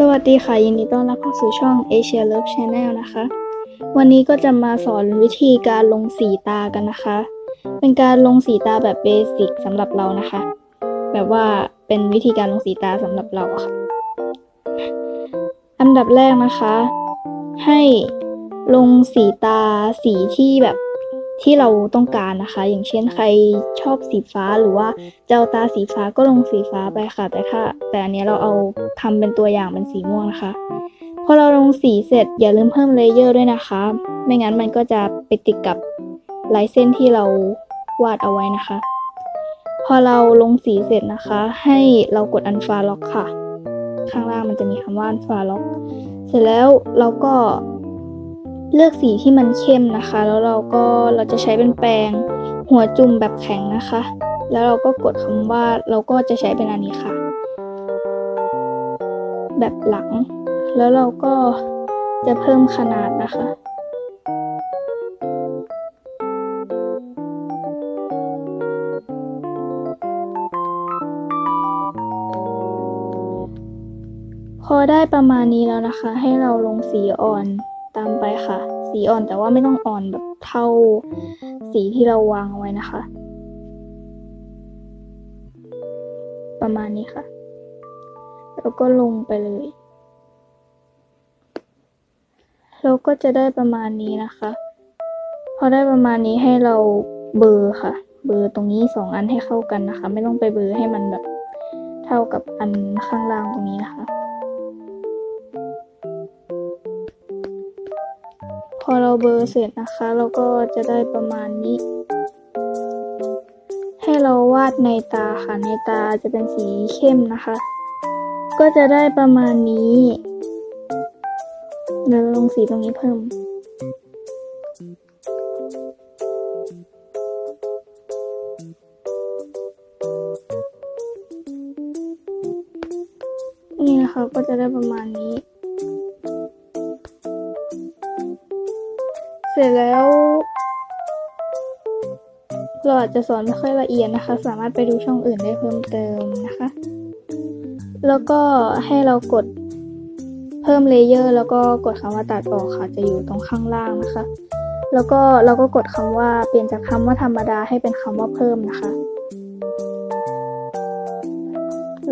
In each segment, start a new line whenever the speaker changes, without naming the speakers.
สวัสดีค่ะ ยินดีต้อนรับเข้าสู่ช่อง Asia Love Channel นะคะ วันนี้ก็จะมาสอนวิธีการลงสีตากันนะคะ เป็นการลงสีตาแบบเบสิกสำหรับเรานะคะ แบบว่าเป็นวิธีการลงสีตาสำหรับเราค่ะ อันดับแรกนะคะ ให้ลงสีตาสีที่แบบ ที่เราต้องการนะคะ อย่างเช่นใครชอบสีฟ้าหรือว่าจะเอาตาสีฟ้าก็ลงสีฟ้าไปค่ะ แต่ถ้าแต่อันนี้เราเอาทำเป็นตัวอย่างเป็นสีม่วงนะคะ พอเราลงสีเสร็จอย่าลืมเพิ่มเลเยอร์ด้วยนะคะ ไม่งั้นมันก็จะไปติดกับลายเส้นที่เราวาดเอาไว้นะคะ พอเราลงสีเสร็จนะคะ ให้เรากดอันฟาล็อกค่ะ ข้างล่างมันจะมีคำว่าอันฟาล็อก เสร็จแล้วเราก็ เลือกสีที่มันเข้มนะคะ แล้วเราก็เราจะใช้เป็นแปรงหัวจุ่มแบบแข็งนะคะ แล้วเราก็กดคำว่าเราก็จะใช้เป็นอันนี้ค่ะ แบบหลัง แล้วเราก็จะเพิ่มขนาดนะคะพอได้ประมาณนี้แล้วนะคะ ให้เราลงสีอ่อน ตามไปค่ะ สีอ่อนแต่ว่าไม่ต้องอ่อนแบบเท่าสีที่เราวางไว้นะคะ ประมาณนี้ค่ะ แล้วก็ลงไปเลย เราก็จะได้ประมาณนี้นะคะ พอได้ประมาณนี้ให้เราเบอร์ค่ะ เบอร์ตรงนี้สองอันให้เข้ากันนะคะ ไม่ต้องไปเบอร์ให้มันแบบเท่ากับอันข้างล่างตรงนี้นะคะ อเราเบอร์เสร็จนะคะ เราก็จะได้ประมาณนี้ ให้เราวาดในตาค่ะ ในตาจะเป็นสีเข้มนะคะ ก็จะได้ประมาณนี้เดี๋ยวลงสีตรงนี้เพิ่มนี่นะคะก็จะได้ประมาณนี้ ร็จแล้ว เราอาจจะสอนไม่ค่อยละเอียดนะคะ สามารถไปดูช่องอื่นได้เพิ่มเติมนะคะ แล้วก็ให้เรากดเพิ่มเลเยอร์แล้วก็กดคำว่าตัดออกค่ะ จะอยู่ตรงข้างล่างนะคะ แล้วก็เราก็กดคำว่าเปลี่ยนจากคำว่าธรรมดาให้เป็นคำว่าเพิ่มนะคะ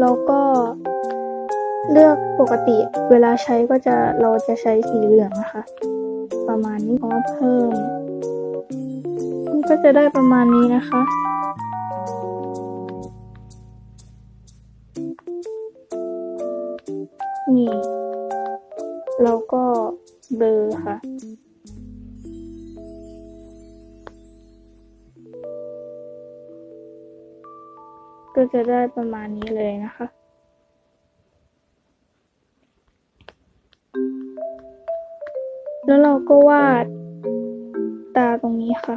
แล้วก็เลือกปกติเวลาใช้ก็จะเราจะใช้สีเหลืองนะคะ ประมาณนี้เพราะว่าเพิ่มมันก็จะได้ประมาณนี้นะคะนี่เราก็เบลอค่ะ ก็จะได้ประมาณนี้เลยนะคะ แล้วเราก็วาดตาตรงนี้ค่ะ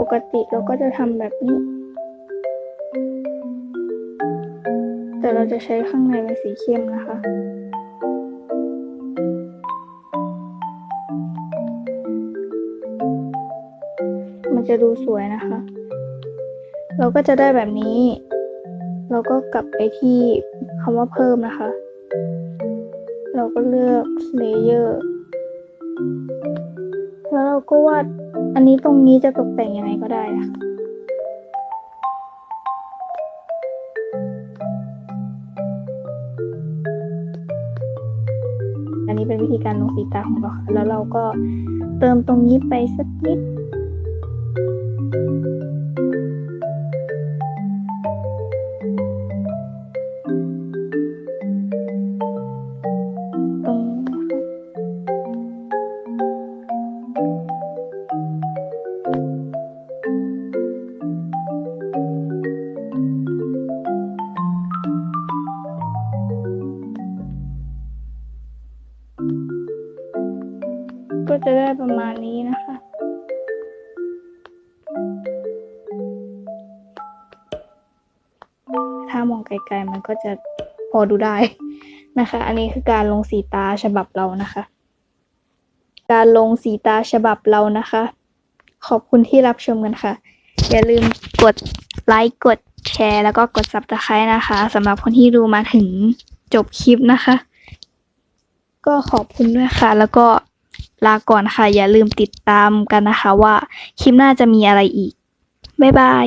ปกติเราก็จะทำแบบนี้ แต่เราจะใช้ข้างในเป็นสีเข้มนะคะมันจะดูสวยนะคะ เราก็จะได้แบบนี้ เราก็กลับไปที่คำว่าเพิ่มนะคะ เราก็เลือกเลเยอร์แล้วเราก็วาดอันนี้ตรงนี้จะตกแต่งยังไงก็ได้นะคะอันนี้เป็นวิธีการลงสีตาของเราค่ะแล้วเราก็เติมตรงนี้ไปสักนิด จะได้ประมาณนี้นะคะ ถ้ามองไกลๆมันก็จะพอดูได้นะคะ อันนี้คือการลงสีตาฉบับเรานะคะ การลงสีตาฉบับเรานะคะ ขอบคุณที่รับชมกันค่ะ อย่าลืมกดไลค์กดแชร์แล้วก็กด subscribe นะคะสำหรับคนที่ดูมาถึงจบคลิปนะคะ ก็ขอบคุณด้วยค่ะ แล้วก็ ลาก่อนค่ะ อย่าลืมติดตามกันนะคะว่าคลิปหน้าจะมีอะไรอีก บ๊ายบาย